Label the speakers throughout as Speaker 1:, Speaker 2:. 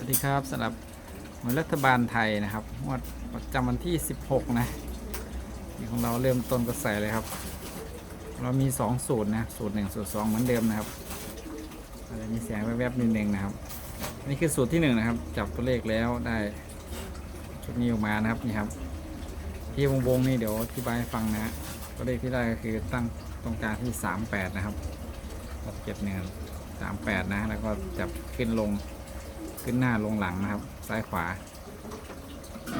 Speaker 1: สวัสดีครับสำหรับหน่วยรัฐบาลไทยนะครับงวดประจำวันที่ 16 นะนี่ของเราเริ่มต้นก็ใส่เลยครับ เรามี 2 สูตรนะสูตร 1 สูตร 2 เหมือนเดิมนะครับอาจจะมีเสียงแวบๆนิดนึงนะครับนี่คือสูตรที่ 1 นะครับ จับตัวเลขแล้วได้ชุดนี้ออกมานะครับนี่ครับที่วงๆนี่เดี๋ยวอธิบายให้ฟังนะตัวเลขที่ได้ก็คือตั้งตรงกลางที่ 38 นะครับหกเจ็ดหนึ่งสามแปดนะ แล้วก็จับขึ้นลง ขึ้นหน้าลงหลังนะครับ ซ้ายขวา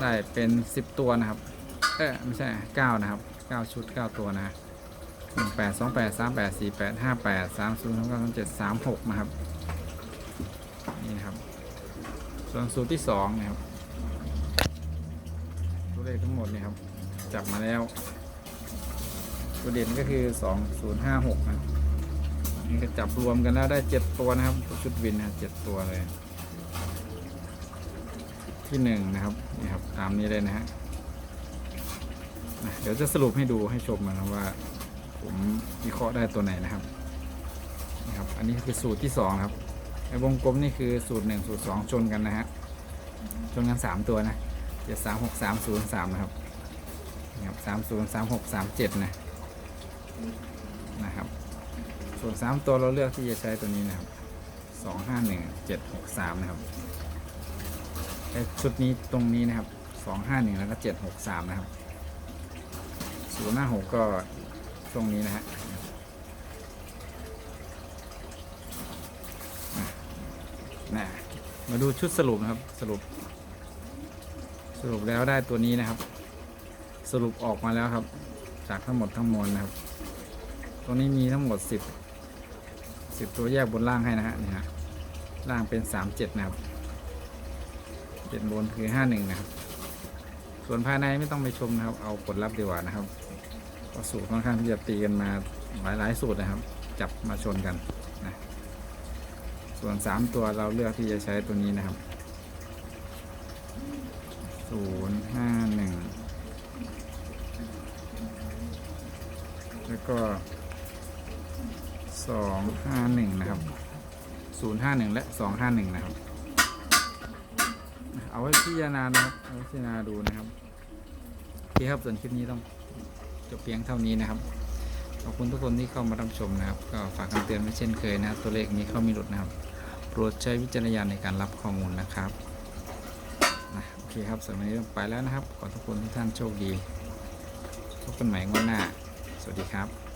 Speaker 1: ได้เป็น 10 ตัวนะครับ เออไม่ใช่ 9 นะครับ 9 ชุด 9 ตัวนะ1 8 2 8 3 8 4 8 5 8 3 0 3 9 3 7 3 6นะครับ นี่นะครับ ส่วนสูตรที่2นะครับตัวเลขทั้งหมดเนี่ยครับ จับมาแล้ว ตัวเด่นก็คือ2056นะครับนี่ก็จับรวมกันแล้วได้7ตัวนะครับ ชุดวินนะ7ตัวเลย ที่หนึ่งนะครับนี่ครับ ตามนี้เลยนะฮะเดี๋ยวจะสรุปให้ดูให้ชมนะครับว่า ผมวิเคราะห์ได้ตัวไหนนะครับนะครับ อันนี้คือสูตรที่สองนะครับไอ้วงกลมนี่คือสูตรหนึ่งสูตรสองชนกันนะฮะชนกันสามตัวนะเจ็ดสามหกสามศูนย์สามนะครับนะครับสามศูนย์สามหกสามเจ็ดนะนะครับ ส่วนสามตัวเราเลือกที่จะใช้ตัวนี้นะครับสองห้าหนึ่งเจ็ดหกสามนะครับ ชุดนี้ตรงนี้นะครับสองห้าหนึ่งแล้วก็เจ็ดหกสามนะครับศูนย์ห้าหกก็ตรงนี้นะฮะนะมาดูชุดสรุปนะครับสรุป สรุปแล้วได้ตัวนี้นะครับ สรุปออกมาแล้วครับ จากทั้งหมดทั้งมวลนะครับ ตัวนี้มีทั้งหมดสิบสิบตัวแยกบนล่างให้นะฮะนี่ฮะล่างเป็นสามเจ็ดนะครับ เด่นบนคือ51นะครับ ส่วนภายในไม่ต้องไปชมนะครับ เอาผลลัพธ์ดีกว่านะครับเพราะสูตรค่อนข้างที่จะตีกันมาหลายๆสูตรนะครับ จับมาชนกันนะส่วน3ตัวเราเลือกที่จะใช้ตัวนี้นะครับ051แล้วก็251นะครับ051และ251นะครับ เอาไว้พิจารณานะครับเอาไว้พิจารณาดูนะครับโอเคครับส่วนคลิปนี้ต้องจบเพียงเท่านี้นะครับขอบคุณทุกคนที่เข้ามารับชมนะครับ ก็ฝากคำเตือนไว้เช่นเคยนะตัวเลขนี้เข้ามีหลุดนะครับโปรดใช้วิจารณญาณในการรับข้อมูลนะครับนะโอเคครับสำหรับวันนี้ต้องไปแล้วนะครับ ขอทุกคนทุกท่านโชคดีพบกันใหม่งวดหน้า สวัสดีครับ